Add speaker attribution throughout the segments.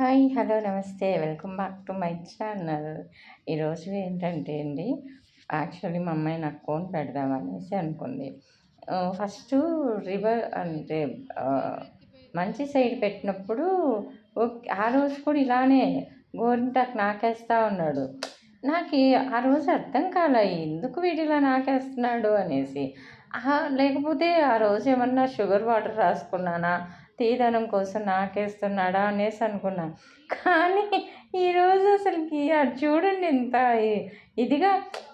Speaker 1: Hi hello నమస్తే. Welcome back to my channel. ఈరోజు ఏంటంటే అండి యాక్చువల్లీ మా అమ్మాయి నాకు ఫోన్ పెడదామనేసి అనుకుంది. ఫస్ట్ రివర్ అంటే మంచి సైడ్ పెట్టినప్పుడు ఆ రోజు కూడా ఇలానే గోరింటాకు నాకేస్తూ ఉన్నాడు. నాకు ఆ రోజు అర్థం కాలే ఎందుకు వీడిలా నాకేస్తున్నాడు అనేసి. లేకపోతే ఆ రోజు ఏమన్నా షుగర్ వాటర్ రాసుకున్నానా? తీదనం కోసం నాకేస్తున్నాడా అనేసి అనుకున్నాను కానీ ఈరోజు అసలుకి అది చూడండి ఎంత ఇదిగా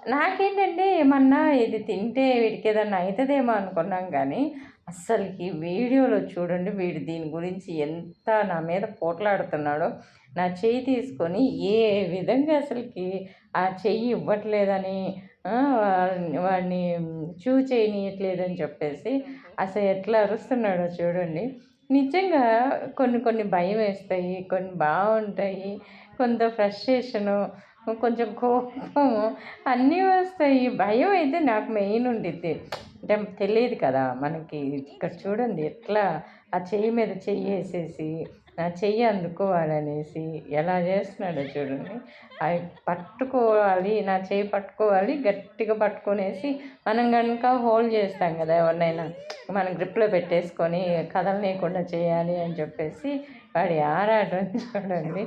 Speaker 1: నాకేంటంటే ఏమన్నా ఇది తింటే వీడికి ఏదన్నా అవుతుందేమో అనుకున్నాం కానీ అస్సలకి వీడియోలో చూడండి వీడు దీని గురించి ఎంత నా మీద పోట్లాడుతున్నాడో. నా చెయ్యి తీసుకొని ఏ విధంగా అసలుకి ఆ చెయ్యి ఇవ్వట్లేదని వాడిని చూ చేయనీయట్లేదని చెప్పేసి అసలు ఎట్లా అరుస్తున్నాడో చూడండి. నిజంగా కొన్ని కొన్ని భయం వేస్తాయి కొన్ని బాగుంటాయి కొంత ఫ్రస్ట్రేషను కొంచెం కోపము అన్నీ వస్తాయి. భయం అయితే నాకు మెయిన్ ఉండిద్ది. అంటే తెలియదు కదా మనకి. ఇక్కడ చూడండి ఎట్లా ఆ చెయ్యి మీద చెయ్యి వేసేసి నా చెయ్యి అందుకోవాలనేసి ఎలా చేస్తున్నాడో చూడండి. అవి పట్టుకోవాలి నా చెయ్యి పట్టుకోవాలి గట్టిగా పట్టుకునేసి మనం కనుక హోల్డ్ చేస్తాం కదా ఎవరినైనా మనం గ్రిప్లో పెట్టేసుకొని కదలనీయకుండా చేయాలి అని చెప్పేసి వాడి ఆరాటం చూడండి.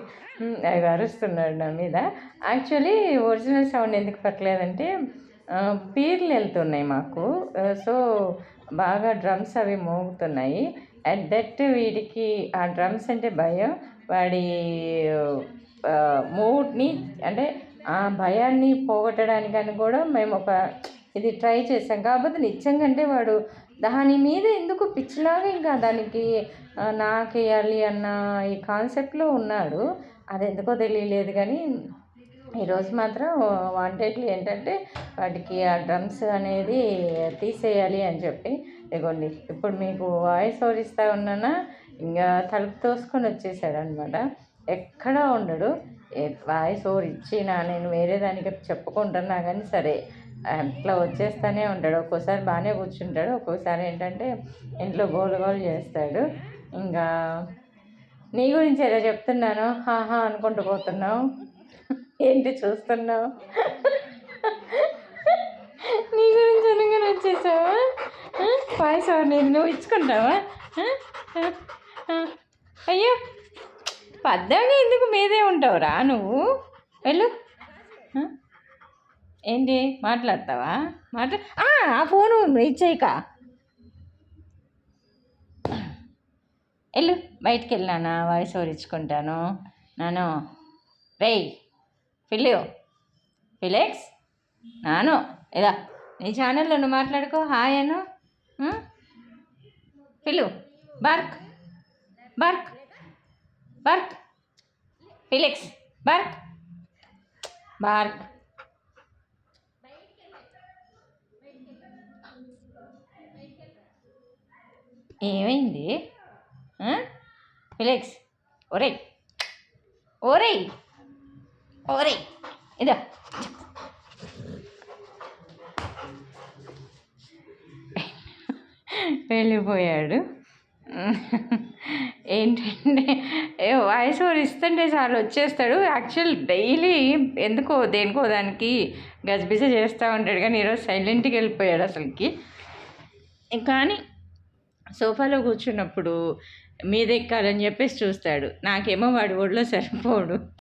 Speaker 1: అవి అరుస్తున్నాడు నా మీద. యాక్చువల్లీ ఒరిజినల్ సౌండ్ ఎందుకు పట్టలేదంటే పీర్లు వెళ్తున్నాయి మాకు. సో బాగా డ్రమ్స్ అవి మోగుతున్నాయి. అట్ దట్ వీడికి ఆ డ్రమ్స్ అంటే భయం. వాడి మూడ్ని అంటే ఆ భయాన్ని పోగొట్టడానికని కూడా మేము ఒక ఇది ట్రై చేసాం కాకపోతే నిజంగా అంటే వాడు దాని మీద ఎందుకు పిచ్చిలాగా ఇంకా దానికి నాకేయాలి అన్న ఈ కాన్సెప్ట్లో ఉన్నాడు. అది ఎందుకో తెలియలేదు కానీ ఈరోజు మాత్రం వాంటెడ్లీ ఏంటంటే వాటికి ఆ డ్రమ్స్ అనేది తీసేయాలి అని చెప్పి. ఇదిగోండి ఇప్పుడు మీకు వాయిస్ ఓవర్ ఇస్తా ఉన్నానా? ఇంకా తలుపు తోసుకొని వచ్చేసాడు అనమాట ఎక్కడా ఉండడు. వాయిస్ ఓవర్ ఇచ్చినా నేను వేరే దానికి చెప్పుకుంటున్నా కానీ సరే. అట్లా వచ్చేస్తూనే ఉంటాడు. ఒక్కోసారి బాగానే కూర్చుంటాడు. ఒక్కోసారి ఏంటంటే ఇంట్లో గోలు గోలు చేస్తాడు. ఇంకా నీ గురించి ఎలా చెప్తున్నాను హాహా అనుకుంటూ పోతున్నావు? ఏంటి చూస్తున్నావు? నీ గురించి అనగానే వచ్చేసావా? పాయసం నేను నువ్వు ఇచ్చుకుంటావా? అయ్యో! పద్దాగా ఎందుకు మీదే ఉంటావురా నువ్వు? వెళ్ళు. ఏంటి? మాట్లాడతావా? మాట్లా ఆ ఫోను ఇచ్చేయక. వెళ్ళు. బయటికి వెళ్ళానా వాయిస్ ఓవర్ ఇచ్చుకుంటాను. నాను రేయ్. ఫిలియో ఫిలెక్స్ నాను. ఇదా. నీ ఛానల్లో నువ్వు మాట్లాడుకో. Hi Anu. ఫిలు bark bark bark Felix bark bark ఏమైంది? ఫిలిక్స్ ఒరే ఒరే ఓరే ఇదా వెళ్ళిపోయాడు. ఏంటంటే వాయిస్ ఓవర్ ఇస్తుంటే చాలు వచ్చేస్తాడు. యాక్చువల్ డైలీ ఎందుకో దేనికో దానికి గజిబిజ చేస్తూ ఉంటాడు కానీ ఈరోజు సైలెంట్కి వెళ్ళిపోయాడు అసలుకి. కానీ సోఫాలో కూర్చున్నప్పుడు మీద ఎక్కాలని చెప్పేసి చూస్తాడు. నాకేమో వాడి ఒడిలో సరిపోడు.